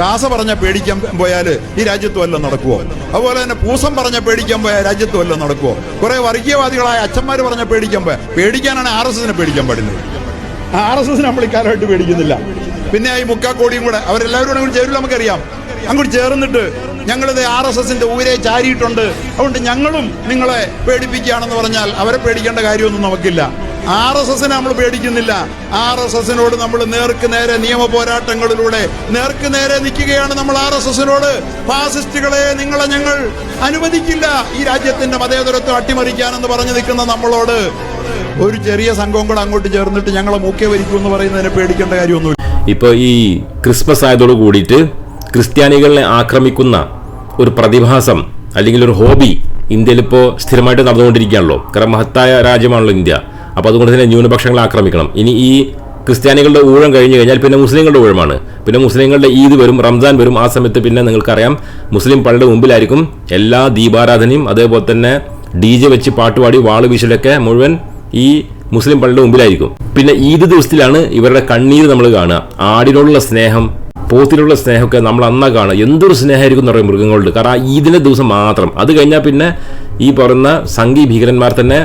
കാസ പറഞ്ഞ പേടിക്കാൻ പോയാൽ ഈ രാജ്യത്ത് വല്ലതും നടക്കുമോ അതുപോലെ തന്നെ പൂസം പറഞ്ഞ പേടിക്കാൻ പോയാൽ രാജ്യത്ത് വല്ലതും നടക്കുമോ കുറേ വർഗീയവാദികളായ അച്ഛന്മാർ പറഞ്ഞ പേടിക്കാൻ പോയാൽ പേടിക്കാനാണ് ആർ എസ് എസിനെ പേടിക്കാൻ പാടുന്നത് ആർ എസ് എസിനെ നമ്മൾ ഇക്കാലമായിട്ട് പേടിക്കുന്നില്ല. പിന്നെ ഈ മുക്കാക്കോടിയും കൂടെ അവരെല്ലാവരും കൂടെ ചേരില്ല നമുക്കറിയാം. അങ്ങോട്ട് ചേർന്നിട്ട് ഞങ്ങളിത് ആർ എസ് എസിന്റെ ഊരെ ചാരിയിട്ടുണ്ട്. അതുകൊണ്ട് ഞങ്ങളും നിങ്ങളെ പേടിപ്പിക്കുകയാണെന്ന് പറഞ്ഞാൽ അവരെ പേടിക്കേണ്ട കാര്യമൊന്നും നമുക്കില്ല. ആർ എസ് എസിനെ നമ്മൾ പേടിക്കുന്നില്ല. ആർ എസ് എസിനോട് നമ്മൾ നേർക്ക് നേരെ നിയമ പോരാട്ടങ്ങളിലൂടെ നേർക്ക് നേരെ നിൽക്കുകയാണ് നമ്മൾ ആർ എസ് എസിനോട്. ഫാസിസ്റ്റുകളെ നിങ്ങളെ ഞങ്ങൾ അനുവദിക്കില്ല. ഈ രാജ്യത്തിന്റെ മതേതരത്വം അട്ടിമറിക്കാനെന്ന് പറഞ്ഞു നിൽക്കുന്ന നമ്മളോട് ഒരു ചെറിയ സംഘം കൂടെ അങ്ങോട്ട് ചേർന്നിട്ട് ഞങ്ങളെ മൂക്കെ വരിക്കും എന്ന് പറയുന്നതിനെ പേടിക്കേണ്ട കാര്യമൊന്നുമില്ല. ഇപ്പോൾ ഈ ക്രിസ്മസ് ആയതോട് കൂടിയിട്ട് ക്രിസ്ത്യാനികളെ ആക്രമിക്കുന്ന ഒരു പ്രതിഭാസം അല്ലെങ്കിൽ ഒരു ഹോബി ഇന്ത്യയിൽ ഇപ്പോൾ സ്ഥിരമായിട്ട് നടന്നുകൊണ്ടിരിക്കുകയാണല്ലോ. കാരണം മഹത്തായ രാജ്യമാണല്ലോ ഇന്ത്യ. അപ്പോൾ അതുകൊണ്ട് തന്നെ ന്യൂനപക്ഷങ്ങളെ ആക്രമിക്കണം. ഇനി ഈ ക്രിസ്ത്യാനികളുടെ ഊഴം കഴിഞ്ഞു കഴിഞ്ഞാൽ പിന്നെ മുസ്ലിങ്ങളുടെ ഊഴമാണ്. പിന്നെ മുസ്ലിങ്ങളുടെ ഈദ് വരും റംസാൻ വരും ആ സമയത്ത് പിന്നെ നിങ്ങൾക്കറിയാം മുസ്ലിം പള്ളിയുടെ മുമ്പിലായിരിക്കും എല്ലാ ദീപാരാധനയും. അതേപോലെ തന്നെ ഡി ജെ വെച്ച് പാട്ടുപാടി വാൾ വീശലൊക്കെ മുഴുവൻ ഈ മുസ്ലിം പള്ളിയുടെ മുമ്പിലായിരിക്കും. പിന്നെ ഈദ് ദിവസത്തിലാണ് ഇവരുടെ കണ്ണീര് നമ്മൾ കാണുക. ആടിനോടുള്ള സ്നേഹം പോത്തിലുള്ള സ്നേഹമൊക്കെ നമ്മൾ അന്നാ കാണുക. എന്തൊരു സ്നേഹമായിരിക്കും എന്ന് പറയും മൃഗങ്ങളോട്. കാരണം ആ ഈദിന്റെ ദിവസം മാത്രം. അത് കഴിഞ്ഞാൽ പിന്നെ ഈ പറയുന്ന സംഗീ ഭീകരന്മാർ തന്നെ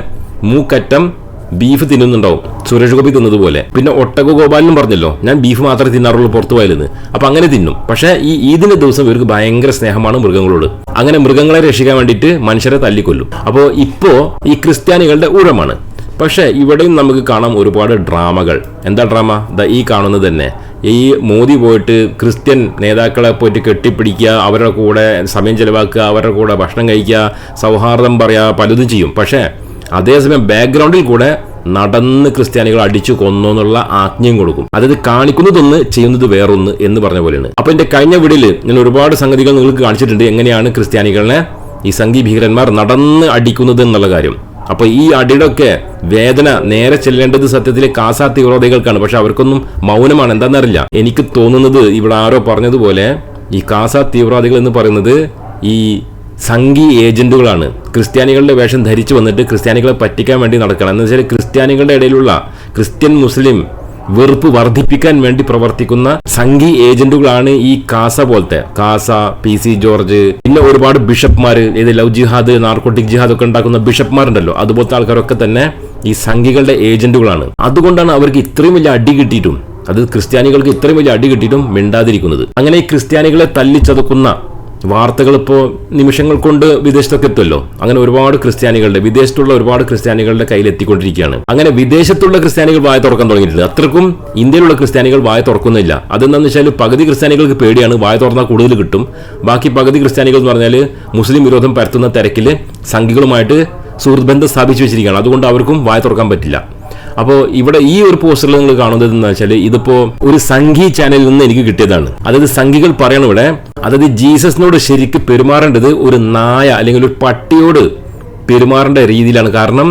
മൂക്കറ്റം ബീഫ് തിന്നുന്നുണ്ടാവും. സുരേഷ് ഗോപി തിന്നതുപോലെ. പിന്നെ ഒട്ടക ഗോപാലിനും പറഞ്ഞല്ലോ ഞാൻ ബീഫ് മാത്രമേ തിന്നാറുള്ളൂ പുറത്തു പോയാലെന്ന്. അപ്പൊ അങ്ങനെ തിന്നും. പക്ഷേ ഈ ഈദിന്റെ ദിവസം ഇവർക്ക് ഭയങ്കര സ്നേഹമാണ് മൃഗങ്ങളോട്. അങ്ങനെ മൃഗങ്ങളെ രക്ഷിക്കാൻ വേണ്ടിയിട്ട് മനുഷ്യരെ തല്ലിക്കൊല്ലും. അപ്പോൾ ഇപ്പോ ഈ ക്രിസ്ത്യാനികളുടെ ഊഴമാണ്. പക്ഷേ ഇവിടെയും നമുക്ക് കാണാം ഒരുപാട് ഡ്രാമകൾ. എന്താ ഡ്രാമ? ദ ഈ കാണുന്നത് തന്നെ. ഈ മോദി പോയിട്ട് ക്രിസ്ത്യൻ നേതാക്കളെ പോയിട്ട് കെട്ടിപ്പിടിക്കുക അവരുടെ കൂടെ സമയം ചെലവാക്കുക അവരുടെ കൂടെ ഭക്ഷണം കഴിക്കുക സൗഹാർദ്ദം പറയുക പലതും ചെയ്യും. പക്ഷേ അതേസമയം ബാക്ക്ഗ്രൗണ്ടിൽ കൂടെ നടന്ന് ക്രിസ്ത്യാനികൾ അടിച്ചു കൊന്നു എന്നുള്ള ആജ്ഞയും കൊടുക്കും. അതായത് കാണിക്കുന്നതൊന്ന് ചെയ്യുന്നത് വേറൊന്ന് എന്ന് പറഞ്ഞ പോലെയാണ്. അപ്പൊ എന്റെ കഴിഞ്ഞ വീടിൽ ഞാൻ ഒരുപാട് സംഗതികൾ നിങ്ങൾക്ക് കാണിച്ചിട്ടുണ്ട്. എങ്ങനെയാണ് ക്രിസ്ത്യാനികളെ ഈ സംഗീ ഭീകരന്മാർ നടന്ന് അടിക്കുന്നത് എന്നുള്ള കാര്യം. അപ്പൊ ഈ അടിയുടെ ഒക്കെ വേദന നേരെ ചെല്ലേണ്ടത് സത്യത്തിൽ കാസാ തീവ്രവാദികൾക്കാണ്. പക്ഷെ അവർക്കൊന്നും മൗനമാണ്. എന്താണെന്നറിയില്ല. എനിക്ക് തോന്നുന്നത് ഇവിടെ ആരോ പറഞ്ഞതുപോലെ ഈ കാസാ തീവ്രവാദികൾ എന്ന് പറയുന്നത് ഈ സംഘി ഏജന്റുകളാണ്. ക്രിസ്ത്യാനികളുടെ വേഷം ധരിച്ചു വന്നിട്ട് ക്രിസ്ത്യാനികളെ പറ്റിക്കാൻ വേണ്ടി നടക്കണം. എന്ന് വെച്ചാൽ ക്രിസ്ത്യാനികളുടെ ഇടയിലുള്ള ക്രിസ്ത്യൻ മുസ്ലിം വെറുപ്പ് വർദ്ധിപ്പിക്കാൻ വേണ്ടി പ്രവർത്തിക്കുന്ന സംഘി ഏജന്റുകളാണ് ഈ കാസ പോലത്തെ. കാസ പി സി ജോർജ് പിന്നെ ഒരുപാട് ബിഷപ്പ്മാർ ഏത് ലവ് ജിഹാദ് നാർക്കോട്ടിക് ജിഹാദ് ഒക്കെ ഉണ്ടാക്കുന്ന ബിഷപ്പ്മാരുണ്ടല്ലോ. അതുപോലത്തെ ആൾക്കാരൊക്കെ തന്നെ ഈ സംഘികളുടെ ഏജന്റുകളാണ്. അതുകൊണ്ടാണ് അവർക്ക് ഇത്രയും വലിയ അടി കിട്ടിയിട്ടും അത് ക്രിസ്ത്യാനികൾക്ക് ഇത്രയും വലിയ അടി കിട്ടിയിട്ടും മിണ്ടാതിരിക്കുന്നത്. അങ്ങനെ ഈ ക്രിസ്ത്യാനികളെ തല്ലിച്ചതക്കുന്ന വാർത്തകൾ ഇപ്പോൾ നിമിഷങ്ങൾ കൊണ്ട് വിദേശത്തൊക്കെ എത്തുമല്ലോ? അങ്ങനെ ഒരുപാട് ക്രിസ്ത്യാനികളുടെ വിദേശത്തുള്ള ഒരുപാട് ക്രിസ്ത്യാനികളുടെ കയ്യിൽ എത്തിക്കൊണ്ടിരിക്കുകയാണ് അങ്ങനെ വിദേശത്തുള്ള ക്രിസ്ത്യാനികൾ വായ തുറക്കാൻ തുടങ്ങിയിട്ടുണ്ട്. അത്രക്കും ഇന്ത്യയിലുള്ള ക്രിസ്ത്യാനികൾ വായ തുറക്കുന്നില്ല. അതെന്താണെന്ന് വെച്ചാൽ പകുതി ക്രിസ്ത്യാനികൾക്ക് പേടിയാണ്. വായ തുറന്നാൽ കൂടുതൽ കിട്ടും. ബാക്കി പകുതി ക്രിസ്ത്യാനികൾ എന്ന് പറഞ്ഞാൽ മുസ്ലിം വിരോധം പരത്തുന്ന തിരക്കിൽ സംഘികളുമായിട്ട് സുഹൃത്ത് ബന്ധം സ്ഥാപിച്ചു വെച്ചിരിക്കുകയാണ്. അതുകൊണ്ട് അവർക്കും വായ തുറക്കാൻ പറ്റില്ല. അപ്പോൾ ഇവിടെ ഈ ഒരു പോസ്റ്ററിൽ നിങ്ങൾ കാണുന്നത് എന്ന് വെച്ചാൽ ഇതിപ്പോ ഒരു സംഘി ചാനലിൽ നിന്ന് എനിക്ക് കിട്ടിയതാണ്. അതായത് സംഘികൾ പറയണം ഇവിടെ അതായത് ജീസസിനോട് ശരിക്ക് പെരുമാറേണ്ടത് ഒരു നായ അല്ലെങ്കിൽ ഒരു പട്ടിയോട് പെരുമാറേണ്ട രീതിയിലാണ്. കാരണം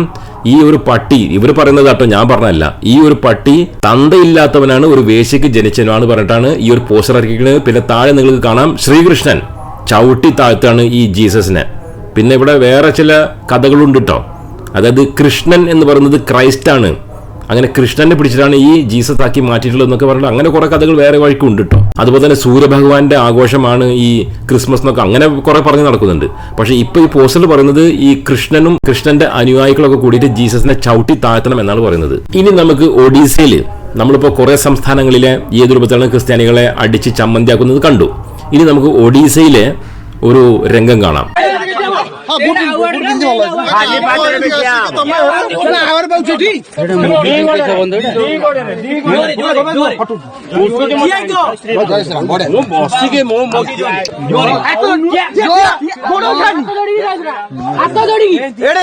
ഈ ഒരു പട്ടി ഇവർ പറയുന്നത് കേട്ടോ ഞാൻ പറഞ്ഞല്ല ഈ ഒരു പട്ടി തന്തയില്ലാത്തവനാണ് ഒരു വേശ്യക്ക് ജനിച്ചവനാണ് പറഞ്ഞിട്ടാണ് ഈ ഒരു പോസ്റ്റർ ഇറക്കിക്കുന്നത് പിന്നെ താഴെ നിങ്ങൾക്ക് കാണാം ശ്രീകൃഷ്ണൻ ചവിട്ടി താഴ്ത്താണ് ഈ ജീസസിനെ. പിന്നെ ഇവിടെ വേറെ ചില കഥകളുണ്ട് കേട്ടോ. അതായത് കൃഷ്ണൻ എന്ന് പറയുന്നത് ക്രൈസ്റ്റാണ്. അങ്ങനെ കൃഷ്ണനെ പിടിച്ചിട്ടാണ് ഈ ജീസസ് ആക്കി മാറ്റിയിട്ടുള്ളത് എന്നൊക്കെ പറഞ്ഞിട്ട് അങ്ങനെ കുറെ കഥകൾ വേറെ വഴിക്കുണ്ട് കേട്ടോ അതുപോലെ തന്നെ സൂര്യഭഗവാന്റെ ആഘോഷമാണ് ഈ ക്രിസ്മസ് എന്നൊക്കെ അങ്ങനെ കുറെ പറഞ്ഞ് നടക്കുന്നുണ്ട്. പക്ഷെ ഇപ്പൊ ഈ പോസ്റ്റർ പറയുന്നത് ഈ കൃഷ്ണനും കൃഷ്ണന്റെ അനുയായികളൊക്കെ കൂടിയിട്ട് ജീസസിനെ ചവിട്ടി താഴ്ത്തണം എന്നാണ് പറയുന്നത്. ഇനി നമുക്ക് ഒഡീസയിൽ നമ്മളിപ്പോൾ കുറെ സംസ്ഥാനങ്ങളിലെ ഏത് രൂപത്തിലാണ് ക്രിസ്ത്യാനികളെ അടിച്ച് ചമ്മന്തിയാക്കുന്നത് കണ്ടു. ഇനി നമുക്ക് ഒഡീസയിലെ ഒരു രംഗം കാണാം.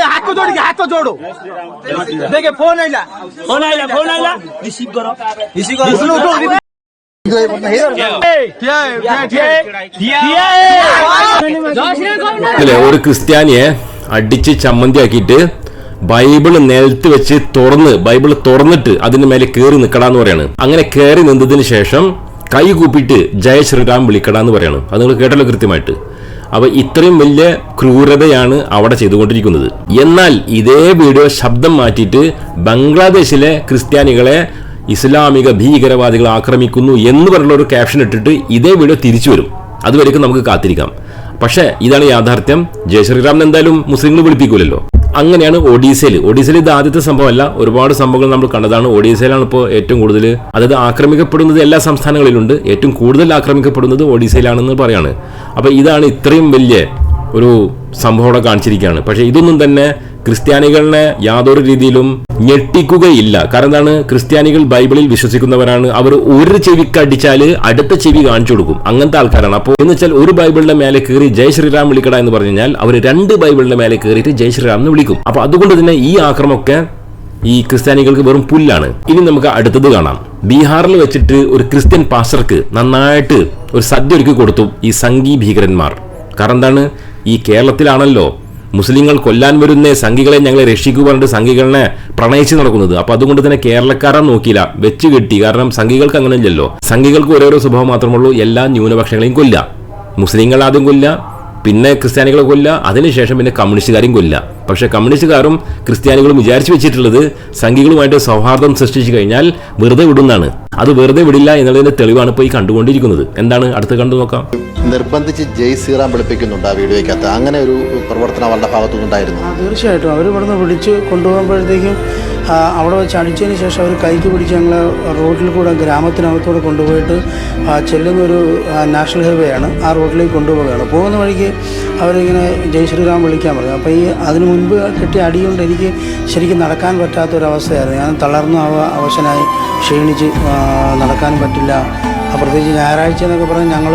হাত দৌড়ি হাত দৌড়ো দেখে ফোন আইলা। ফোন আইলা ফোন আইলা। রিসিভ করো। রিসিভ করো। ഒരു ക്രിസ്ത്യാനിയെ അടിച്ച് ചമ്മന്തിയാക്കിയിട്ട് ബൈബിൾ നിലത്ത് വെച്ച് തുറന്ന് ബൈബിൾ തുറന്നിട്ട് അതിന് മേലെ കയറി നിൽക്കടാന്ന് പറയാണ്. അങ്ങനെ കയറി നിന്നതിന് ശേഷം കൈ കൂപ്പിട്ട് ജയ ശ്രീറാം വിളിക്കടാന്ന് പറയാണ്. അത് നിങ്ങൾ കേട്ടല്ലോ കൃത്യമായിട്ട്. അപ്പൊ ഇത്രയും വലിയ ക്രൂരതയാണ് അവിടെ ചെയ്തുകൊണ്ടിരിക്കുന്നത്. എന്നാൽ ഇതേ വീഡിയോ ശബ്ദം മാറ്റിയിട്ട് ബംഗ്ലാദേശിലെ ക്രിസ്ത്യാനികളെ ഇസ്ലാമിക ഭീകരവാദികൾ ആക്രമിക്കുന്നു എന്ന് പറഞ്ഞുള്ള ഒരു ക്യാപ്ഷൻ ഇട്ടിട്ട് ഇതേ വീഡിയോ തിരിച്ചു വരും. അതുവരേക്കും നമുക്ക് കാത്തിരിക്കാം. പക്ഷേ ഇതാണ് യാഥാർത്ഥ്യം. ജയ ശ്രീറാം എന്തായാലും മുസ്ലിങ്ങൾ വിളിപ്പിക്കൂലല്ലോ. അങ്ങനെയാണ് ഒഡീസയിൽ. ഒഡീസയിൽ ഇത് ആദ്യത്തെ സംഭവമല്ല. ഒരുപാട് സംഭവങ്ങൾ നമ്മൾ കണ്ടതാണ്. ഒഡീസയിലാണ് ഇപ്പോൾ ഏറ്റവും കൂടുതൽ അതായത് ആക്രമിക്കപ്പെടുന്നത് എല്ലാ സംസ്ഥാനങ്ങളിലുണ്ട്. ഏറ്റവും കൂടുതൽ ആക്രമിക്കപ്പെടുന്നത് ഒഡീസയിലാണെന്ന് പറയാണ്. അപ്പോൾ ഇതാണ് ഇത്രയും വലിയ ഒരു സംഭവം കാണിച്ചിരിക്കുകയാണ്. പക്ഷേ ഇതൊന്നും തന്നെ ക്രിസ്ത്യാനികളെ യാതൊരു രീതിയിലും ഞെട്ടിക്കുകയില്ല. കാരണം എന്താണ്? ക്രിസ്ത്യാനികൾ ബൈബിളിൽ വിശ്വസിക്കുന്നവരാണ്. അവർ ഒരു ചെവിക്ക് അടിച്ചാൽ അടുത്ത ചെവി കാണിച്ചു കൊടുക്കും. അങ്ങനത്തെ ആൾക്കാരാണ്. അപ്പോൾ എന്ന് വെച്ചാൽ ഒരു ബൈബിളിന്റെ മേലെ കയറി ജയ് ശ്രീറാം വിളിക്കട എന്ന് പറഞ്ഞു കഴിഞ്ഞാൽ അവർ രണ്ട് ബൈബിളിന്റെ മേലെ കയറിയിട്ട് ജയ് ശ്രീറാം എന്ന് വിളിക്കും. അപ്പൊ അതുകൊണ്ട് തന്നെ ഈ ആക്രമമൊക്കെ ഈ ക്രിസ്ത്യാനികൾക്ക് വെറും പുല്ലാണ്. ഇനി നമുക്ക് അടുത്തത് കാണാം. ബീഹാറിൽ വെച്ചിട്ട് ഒരു ക്രിസ്ത്യൻ പാസ്റ്റർക്ക് നന്നായിട്ട് ഒരു സദ്യ ഒരുക്കി കൊടുത്തു ഈ സംഗീ ഭീകരന്മാർ. കാരണം എന്താണ്? ഈ കേരളത്തിലാണല്ലോ മുസ്ലിങ്ങൾ കൊല്ലാൻ വരുന്ന സംഘികളെ ഞങ്ങളെ രക്ഷിക്കുക പറഞ്ഞിട്ട് സംഘികളെ പ്രണയിച്ച് നടക്കുന്നത്. അപ്പൊ അതുകൊണ്ട് തന്നെ കേരളക്കാരൻ നോക്കിയില്ല. വെച്ച് കെട്ടി. കാരണം സംഘികൾക്ക് അങ്ങനെ ഇല്ലല്ലോ സംഘികൾക്ക് ഓരോരോ സ്വഭാവം മാത്രമുള്ളൂ എല്ലാ ന്യൂനപക്ഷങ്ങളെയും കൊല്ല മുസ്ലിങ്ങൾ ആദ്യം കൊല്ല പിന്നെ ക്രിസ്ത്യാനികളെ കൊല്ല അതിനുശേഷം പിന്നെ കമ്മ്യൂണിസ്റ്റുകാരും കൊല്ല പക്ഷേ കമ്മ്യൂണിസ്റ്റുകാരും ക്രിസ്ത്യാനികളും വിചാരിച്ചു വെച്ചിട്ടുള്ളത് സംഘികളുമായിട്ട് സൗഹാർദ്ദം സൃഷ്ടിച്ചു കഴിഞ്ഞാൽ വെറുതെ വിടുന്നതാണ്. അത് വെറുതെ വിടില്ല എന്നുള്ളതിന്റെ തെളിവാണ് ഇപ്പോൾ ഈ കണ്ടുകൊണ്ടിരിക്കുന്നത്. എന്താണ് അടുത്ത് കണ്ടു നോക്കാം. നിർബന്ധിച്ച് ജയ് ശ്രീറാം വിളിപ്പിക്കുന്നുണ്ട് ആ വീഡിയോയ്ക്കകത്ത്. അങ്ങനെ ഒരു പ്രവർത്തനം അവരുടെ ഭാഗത്തുനിന്നുണ്ടായിരുന്നു. തീർച്ചയായിട്ടും. അവർ ഇവിടുന്ന് വിളിച്ച് കൊണ്ടുപോകുമ്പോഴത്തേക്കും അവിടെ വെച്ച് അടിച്ചതിന് ശേഷം അവർ കൈക്ക് പിടിച്ച് ഞങ്ങൾ റോഡിൽ കൂടെ ഗ്രാമത്തിനകത്തൂടെ കൊണ്ടുപോയിട്ട് ചെല്ലുന്ന ചെല്ലുന്നൊരു നാഷണൽ ഹൈവേ ആണ്. ആ റോഡിലേക്ക് കൊണ്ടുപോവുകയാണ്. പോകുന്ന വഴിക്ക് അവരിങ്ങനെ ജയ് ശ്രീറാം വിളിക്കാൻ പറഞ്ഞു. അപ്പോൾ ഈ അതിന് മുൻപ് കിട്ടിയ അടി കൊണ്ട് എനിക്ക് ശരിക്കും നടക്കാൻ പറ്റാത്തൊരവസ്ഥയായിരുന്നു. ഞാൻ തളർന്നു അവ അവശനായി ക്ഷീണിച്ച് നടക്കാൻ പറ്റില്ല. പ്രത്യേകിച്ച് ഞായറാഴ്ച എന്നൊക്കെ പറഞ്ഞാൽ ഞങ്ങൾ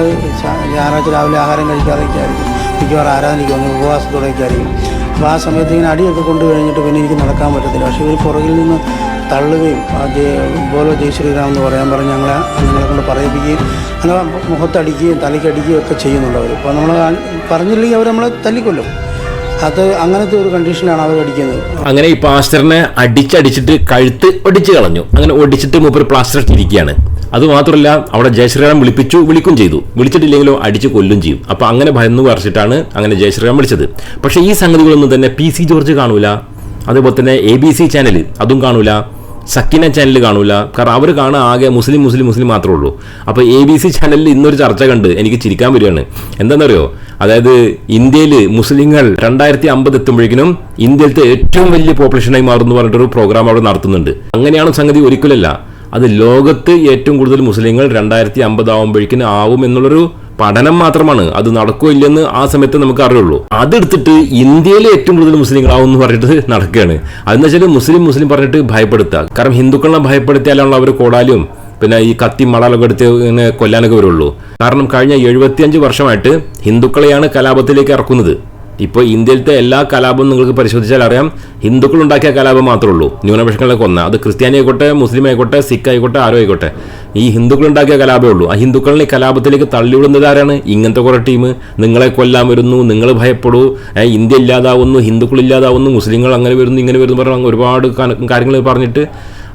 ഞായറാഴ്ച രാവിലെ ആഹാരം കഴിക്കാതെയൊക്കെ ആയിരിക്കും. മിക്കവാറും ആരാധനയ്ക്ക് വന്ന് ഉപവാസത്തോടെയൊക്കെ ആയിരിക്കും. അപ്പോൾ ആ സമയത്ത് ഇങ്ങനെ അടിയൊക്കെ കൊണ്ടു കഴിഞ്ഞിട്ട് പിന്നെ എനിക്ക് നടക്കാൻ പറ്റത്തില്ല. പക്ഷേ ഇവർ പുറകിൽ നിന്ന് തള്ളുകയും ബോലോ ജയ് ശ്രീറാം എന്ന് പറയാൻ പറഞ്ഞ് ഞങ്ങളെ ഞങ്ങളെ കൊണ്ട് പറയിപ്പിക്കുകയും അങ്ങനെ മുഖത്തടിക്കുകയും തലയ്ക്കടിക്കുകയും ഒക്കെ ചെയ്യുന്നുണ്ട് അവർ അപ്പോൾ നമ്മൾ പറഞ്ഞില്ലെങ്കിൽ അവർ നമ്മളെ തല്ലിക്കൊല്ലും. അത് അങ്ങനത്തെ ഒരു കണ്ടീഷനാണ് അവർ അടിക്കുന്നത്. അങ്ങനെ ഈ പ്ലാസ്റ്ററിനെ അടിച്ചടിച്ചിട്ട് കഴുത്ത് ഒടിച്ച് കളഞ്ഞു. അങ്ങനെ ഒടിച്ചിട്ട് മൂപ്പർ പ്ലാസ്റ്റർ ഇട്ടിരിക്കുകയാണ് അത് മാത്രമല്ല അവിടെ ജയശ്രീറാം വിളിപ്പിച്ചു വിളിക്കും ചെയ്തു. വിളിച്ചിട്ടില്ലെങ്കിലോ അടിച്ച് കൊല്ലും ചെയ്യും. അപ്പൊ അങ്ങനെ ഭയന്ന് പറിച്ചിട്ടാണ് അങ്ങനെ ജയശ്രീറാം വിളിച്ചത്. പക്ഷേ ഈ സംഗതികളൊന്നും തന്നെ പി സി ജോർജ് കാണൂല. അതേപോലെ തന്നെ എ ബി സി ചാനൽ അതും കാണൂല. സക്കിന ചാനൽ കാണൂല. കാരണം അവർ കാണുക ആകെ മുസ്ലിം മുസ്ലിം മുസ്ലിം മാത്രമേ ഉള്ളൂ. അപ്പോൾ എ ബി സി ചാനലിൽ ഇന്നൊരു ചർച്ച കണ്ട് എനിക്ക് ചിരിക്കാൻ വരികയാണ്. എന്താണെന്നറിയോ അതായത് ഇന്ത്യയിൽ മുസ്ലിങ്ങൾ രണ്ടായിരത്തി അമ്പത് എത്തുമ്പോഴേക്കിനും ഇന്ത്യയിലത്തെ ഏറ്റവും വലിയ പോപ്പുലേഷനായി മാറുന്നു പറഞ്ഞിട്ടൊരു പ്രോഗ്രാം അവിടെ നടത്തുന്നുണ്ട്. അങ്ങനെയാണ് സംഗതി ഒരിക്കലല്ല അത് ലോകത്ത് ഏറ്റവും കൂടുതൽ മുസ്ലിങ്ങൾ രണ്ടായിരത്തി അമ്പത് ആവുമ്പോഴേക്കിനും ആവും എന്നുള്ളൊരു പഠനം മാത്രമാണ്. അത് നടക്കോ ഇല്ലെന്ന് ആ സമയത്ത് നമുക്ക് അറിയുള്ളൂ. അതെടുത്തിട്ട് ഇന്ത്യയിലെ ഏറ്റവും കൂടുതൽ മുസ്ലിങ്ങളാവും എന്ന് പറഞ്ഞിട്ട് നടക്കുകയാണ്. അതെന്ന് വെച്ചാൽ മുസ്ലിം മുസ്ലിം പറഞ്ഞിട്ട് ഭയപ്പെടുത്തുക. കാരണം ഹിന്ദുക്കളെ ഭയപ്പെടുത്തിയാലാണല്ലോ അവർ കോടാലും പിന്നെ ഈ കത്തി മടാലൊക്കെ എടുത്ത് ഇങ്ങനെ കൊല്ലാനൊക്കെ വരുള്ളൂ. കാരണം കഴിഞ്ഞ എഴുപത്തിയഞ്ച് വർഷമായിട്ട് ഹിന്ദുക്കളെയാണ് കലാപത്തിലേക്ക് ഇറക്കുന്നത്. ഇപ്പോൾ ഇന്ത്യയിലത്തെ എല്ലാ കലാപവും നിങ്ങൾക്ക് പരിശോധിച്ചാൽ അറിയാം. ഹിന്ദുക്കൾ ഉണ്ടാക്കിയ കലാപം മാത്രമേ ഉള്ളൂ. ന്യൂനപക്ഷങ്ങളെ കൊന്ന അത് ക്രിസ്ത്യാനി ആയിക്കോട്ടെ മുസ്ലിം ആയിക്കോട്ടെ സിഖ് ആയിക്കോട്ടെ ആരോ ആയിക്കോട്ടെ. ഈ ഹിന്ദുക്കൾ ഉണ്ടാക്കിയ കലാപമേ ഉള്ളൂ. ആ ഹിന്ദുക്കളെ കലാപത്തിലേക്ക് തള്ളിവിടുന്നത് ആരാണ്? ഇങ്ങനത്തെ കുറേ ടീം നിങ്ങളെ കൊല്ലാൻ വരുന്നു നിങ്ങൾ ഭയപ്പെടൂ. ഇന്ത്യ ഇല്ലാതാവുന്നു ഹിന്ദുക്കൾ ഇല്ലാതാവുന്നു മുസ്ലിങ്ങൾ അങ്ങനെ വരുന്നു ഇങ്ങനെ വരുന്നു പറഞ്ഞ ഒരുപാട് കാര്യങ്ങൾ പറഞ്ഞിട്ട്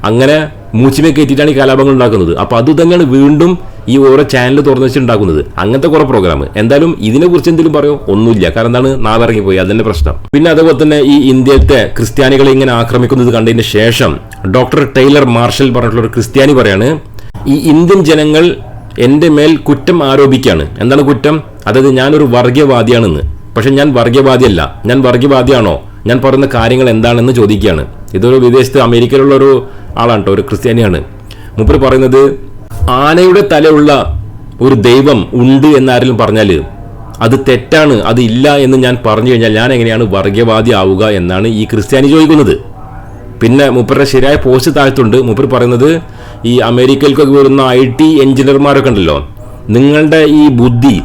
അങ്ങനെ മൂച്ചിമേ കയറ്റിയിട്ടാണ് ഈ കലാപങ്ങൾ ഉണ്ടാക്കുന്നത്. അപ്പോൾ അത് തന്നെയാണ് വീണ്ടും ഈ ഓരോ ചാനൽ തുറന്നു വെച്ചിട്ടുണ്ടാക്കുന്നത് അങ്ങനത്തെ കുറെ പ്രോഗ്രാം എന്തായാലും ഇതിനെക്കുറിച്ച് എന്തെങ്കിലും പറയോ? ഒന്നുമില്ല. കാരണം എന്താണ്? നാളിറങ്ങിപ്പോയി അതിന്റെ പ്രശ്നം. പിന്നെ അതേപോലെ തന്നെ ഈ ഇന്ത്യത്തെ ക്രിസ്ത്യാനികളെ ഇങ്ങനെ ആക്രമിക്കുന്നത് കണ്ടതിന് ശേഷം ഡോക്ടർ ടൈലർ മാർഷൽ പറഞ്ഞിട്ടുള്ള ഒരു ക്രിസ്ത്യാനി പറയാണ് ഈ ഇന്ത്യൻ ജനങ്ങൾ എന്റെ മേൽ കുറ്റം ആരോപിക്കുകയാണ്. എന്താണ് കുറ്റം? അതായത് ഞാനൊരു വർഗീയവാദിയാണെന്ന് പക്ഷെ ഞാൻ വർഗീയവാദിയല്ല ഞാൻ വർഗീയവാദിയാണോ ഞാൻ പറയുന്ന കാര്യങ്ങൾ എന്താണെന്ന് ചോദിക്കുകയാണ്. ഇതൊരു വിദേശത്ത് അമേരിക്കയിലുള്ള ഒരു ആളാണ് കേട്ടോ ഒരു ക്രിസ്ത്യാനിയാണ്. മുപ്പർ പറയുന്നത് ആനയുടെ തലയുള്ള ഒരു ദൈവം ഉണ്ട് എന്നാരെങ്കിലും പറഞ്ഞാൽ അത് തെറ്റാണ് അത് ഇല്ല എന്ന് ഞാൻ പറഞ്ഞു കഴിഞ്ഞാൽ ഞാൻ എങ്ങനെയാണ് വർഗീയവാദി ആവുക എന്നാണ് ഈ ക്രിസ്ത്യാനി ചോദിക്കുന്നത്. പിന്നെ മൂപ്പരുടെ ശരിയായ പോസ്റ്റ് താഴ്ത്തുണ്ട്. മൂപ്പർ പറയുന്നത് ഈ അമേരിക്കയിലേക്കൊക്കെ വരുന്ന ഐ ടി എഞ്ചിനീയർമാരൊക്കെ ഉണ്ടല്ലോ നിങ്ങളുടെ ഈ ബുദ്ധി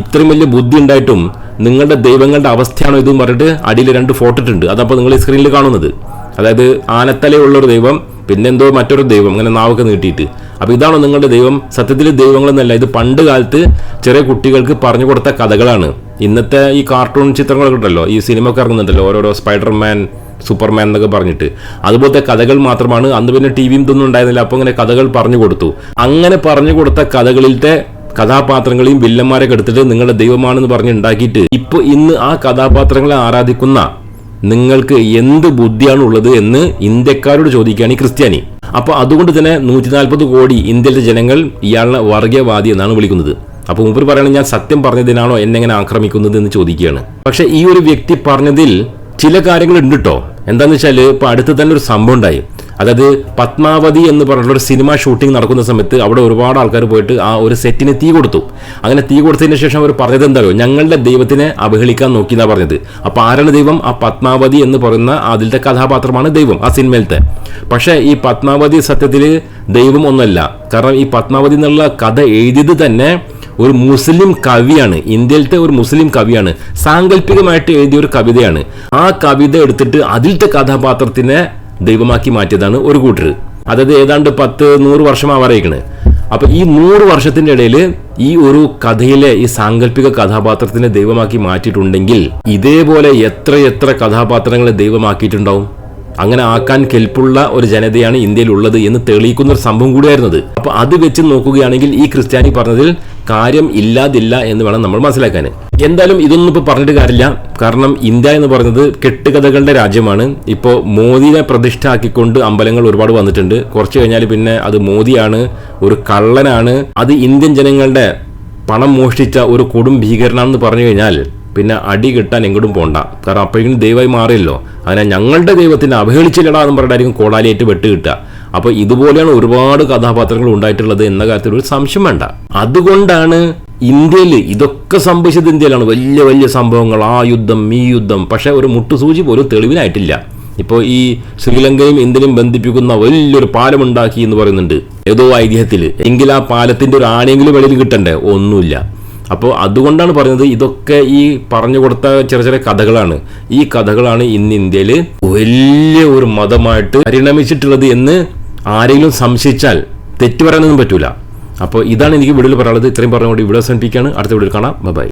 ഇത്രയും വലിയ ബുദ്ധി ഉണ്ടായിട്ടും നിങ്ങളുടെ ദൈവങ്ങളുടെ അവസ്ഥയാണോ ഇതെന്ന് പറഞ്ഞിട്ട് അടിയിൽ രണ്ട് ഫോട്ടോ ഇട്ടുണ്ട് അതപ്പോൾ നിങ്ങൾ ഈ സ്ക്രീനിൽ കാണുന്നത്. അതായത് ആനത്തലയുള്ളൊരു ദൈവം പിന്നെന്തോ മറ്റൊരു ദൈവം അങ്ങനെ നാവൊക്കെ നീട്ടിയിട്ട്. അപ്പോൾ ഇതാണോ നിങ്ങളുടെ ദൈവം? സത്യത്തിൽ ദൈവങ്ങളെന്നല്ല ഇത് പണ്ട് കാലത്ത് ചെറിയ കുട്ടികൾക്ക് പറഞ്ഞു കൊടുത്ത കഥകളാണ്. ഇന്നത്തെ ഈ കാർട്ടൂൺ ചിത്രങ്ങളൊക്കെ ഉണ്ടല്ലോ ഈ സിനിമ ഒക്കെ ഇറങ്ങുന്നുണ്ടല്ലോ ഓരോരോ സ്പൈഡർമാൻ സൂപ്പർമാൻ എന്നൊക്കെ പറഞ്ഞിട്ട്. അതുപോലത്തെ കഥകൾ മാത്രമാണ് അന്ന് പിന്നെ ടി വിയും ഇതൊന്നും ഉണ്ടായിരുന്നില്ല അപ്പോൾ ഇങ്ങനെ കഥകൾ പറഞ്ഞു കൊടുത്തു. അങ്ങനെ പറഞ്ഞു കൊടുത്ത കഥകളിലത്തെ കഥാപാത്രങ്ങളെയും വില്ലന്മാരെ എടുത്തിട്ട് നിങ്ങളുടെ ദൈവമാണെന്ന് പറഞ്ഞ് ഉണ്ടാക്കിയിട്ട് ഇപ്പൊ ഇന്ന് ആ കഥാപാത്രങ്ങളെ ആരാധിക്കുന്ന നിങ്ങൾക്ക് എന്ത് ബുദ്ധിയാണ് ഉള്ളത് എന്ന് ഇന്ത്യക്കാരോട് ചോദിക്കുകയാണ് ഈ ക്രിസ്ത്യാനി. അപ്പോൾ അതുകൊണ്ട് തന്നെ നൂറ്റി നാൽപ്പത് കോടി ഇന്ത്യയിലെ ജനങ്ങൾ ഇയാളെ വർഗീയവാദി എന്നാണ് വിളിക്കുന്നത്. അപ്പോൾ മുമ്പ് പറയുന്നത് ഞാൻ സത്യം പറഞ്ഞതിനാണോ എന്നെ എങ്ങനെ ആക്രമിക്കുന്നത് എന്ന് ചോദിക്കുകയാണ്. പക്ഷെ ഈ ഒരു വ്യക്തി പറഞ്ഞതിൽ ചില കാര്യങ്ങൾ ഉണ്ട് കേട്ടോ എന്താന്ന് വെച്ചാൽ ഇപ്പൊ അടുത്ത് തന്നെ ഒരു സംഭവം ഉണ്ടായി. അതായത് പത്മാവതി എന്ന് പറഞ്ഞിട്ടുള്ള സിനിമ ഷൂട്ടിംഗ് നടക്കുന്ന സമയത്ത് അവിടെ ഒരുപാട് ആൾക്കാർ പോയിട്ട് ആ ഒരു സെറ്റിന് തീ കൊടുത്തു. അങ്ങനെ തീ കൊടുത്തതിന് ശേഷം അവർ പറഞ്ഞത് എന്താ ഞങ്ങളുടെ ദൈവത്തിനെ അവഹേളിക്കാൻ നോക്കി എന്നാ പറഞ്ഞത്. അപ്പൊ ആരാണ് ദൈവം? ആ പത്മാവതി എന്ന് പറയുന്ന അതിലത്തെ കഥാപാത്രമാണ് ദൈവം ആ സിനിമയിലത്തെ. പക്ഷേ ഈ പത്മാവതി സത്യത്തിൽ ദൈവം ഒന്നല്ല. കാരണം ഈ പത്മാവതി എന്നുള്ള കഥ എഴുതിയത് തന്നെ ഒരു മുസ്ലിം കവിയാണ്. ഇന്ത്യയിലത്തെ ഒരു മുസ്ലിം കവിയാണ്. സാങ്കല്പികമായിട്ട് എഴുതിയ ഒരു കവിതയാണ്. ആ കവിത എടുത്തിട്ട് അതിലത്തെ കഥാപാത്രത്തിനെ ദൈവമാക്കി മാറ്റിയതാണ് ഒരു കൂട്ടർ അതായത് ഏതാണ്ട് പത്ത് നൂറ് വർഷമാവാറേക്കണ് അപ്പൊ ഈ നൂറ് വർഷത്തിന്റെ ഇടയിൽ ഈ ഒരു കഥയിലെ ഈ സാങ്കല്പിക കഥാപാത്രത്തിനെ ദൈവമാക്കി മാറ്റിയിട്ടുണ്ടെങ്കിൽ ഇതേപോലെ എത്ര എത്ര കഥാപാത്രങ്ങളെ ദൈവമാക്കിയിട്ടുണ്ടാവും? അങ്ങനെ ആക്കാൻ കെൽപ്പുള്ള ഒരു ജനതയാണ് ഇന്ത്യയിൽ ഉള്ളത് എന്ന് തെളിയിക്കുന്ന ഒരു സംഭവം കൂടിയായിരുന്നത്. അപ്പൊ അത് വെച്ച് നോക്കുകയാണെങ്കിൽ ഈ ക്രിസ്ത്യാനി പറഞ്ഞതിൽ കാര്യം ഇല്ലാതില്ല എന്ന് വേണം നമ്മൾ മനസ്സിലാക്കാൻ. എന്തായാലും ഇതൊന്നും ഇപ്പൊ പറഞ്ഞിട്ട് കാര്യമില്ല. കാരണം ഇന്ത്യ എന്ന് പറയുന്നത് കെട്ടുകഥകളുടെ രാജ്യമാണ്. ഇപ്പോൾ മോദിയെ പ്രതിഷ്ഠ ആക്കിക്കൊണ്ട് അമ്പലങ്ങൾ ഒരുപാട് വന്നിട്ടുണ്ട്. കുറച്ച് കഴിഞ്ഞാൽ പിന്നെ അത് മോദിയാണ് ഒരു കള്ളനാണ്. അത് ഇന്ത്യൻ ജനങ്ങളുടെ പണം മോഷ്ടിച്ച ഒരു കൊടും ഭീകരനാണെന്ന് പറഞ്ഞു കഴിഞ്ഞാൽ പിന്നെ അടി കിട്ടാൻ എങ്ങോട്ടും പോണ്ട. കാരണം അപ്പോഴേക്കും ദൈവമായി മാറിയല്ലോ. അങ്ങനെ ഞങ്ങളുടെ ദൈവത്തിനെ അവഹേളിച്ചില്ലടാ എന്ന് പറഞ്ഞിട്ടായിരിക്കും കോടാലിയേറ്റ് വെട്ട് കിട്ടുക. അപ്പോൾ ഇതുപോലെയാണ് ഒരുപാട് കഥാപാത്രങ്ങൾ ഉണ്ടായിട്ടുള്ളത് എന്ന കാര്യത്തിൽ ഒരു സംശയം വേണ്ട. അതുകൊണ്ടാണ് ഇന്ത്യയിൽ ഇതൊക്കെ സംഭവിച്ചത് ഇന്ത്യയിലാണ്. വലിയ വലിയ സംഭവങ്ങൾ. ആ യുദ്ധം ഈ യുദ്ധം. പക്ഷേ ഒരു മുട്ടുസൂചി പോലും തെളിവിനായിട്ടില്ല. ഇപ്പോൾ ഈ ശ്രീലങ്കയും ഇന്ത്യയും ബന്ധിപ്പിക്കുന്ന വലിയൊരു പാലം ഉണ്ടാക്കി എന്ന് പറയുന്നുണ്ട്. ഏതോ ഐതിഹ്യത്തിൽ. എങ്കിൽ ആ പാലത്തിന്റെ ഒരു ആണെങ്കിലും വെളിയിൽ കിട്ടണ്ടേ? ഒന്നുമില്ല. അപ്പോൾ അതുകൊണ്ടാണ് പറയുന്നത് ഇതൊക്കെ ഈ പറഞ്ഞു കൊടുത്ത ചെറിയ ചെറിയ കഥകളാണ്. ഈ കഥകളാണ് ഇന്ന് ഇന്ത്യയിൽ വലിയ ഒരു മതമായിട്ട് പരിണമിച്ചിട്ടുള്ളത് എന്ന് ആരെങ്കിലും സംശയിച്ചാൽ തെറ്റു പറയാനൊന്നും പറ്റൂല. അപ്പോൾ ഇതാണ് എനിക്ക് വീഡിയോയിൽ പറയാനുള്ളത്. ഇത്രയും പറഞ്ഞുകൊണ്ട് ഇവിടെ അവസാനിപ്പിക്കുകയാണ്. അടുത്ത വീഡിയോയിൽ കാണാം. ബൈ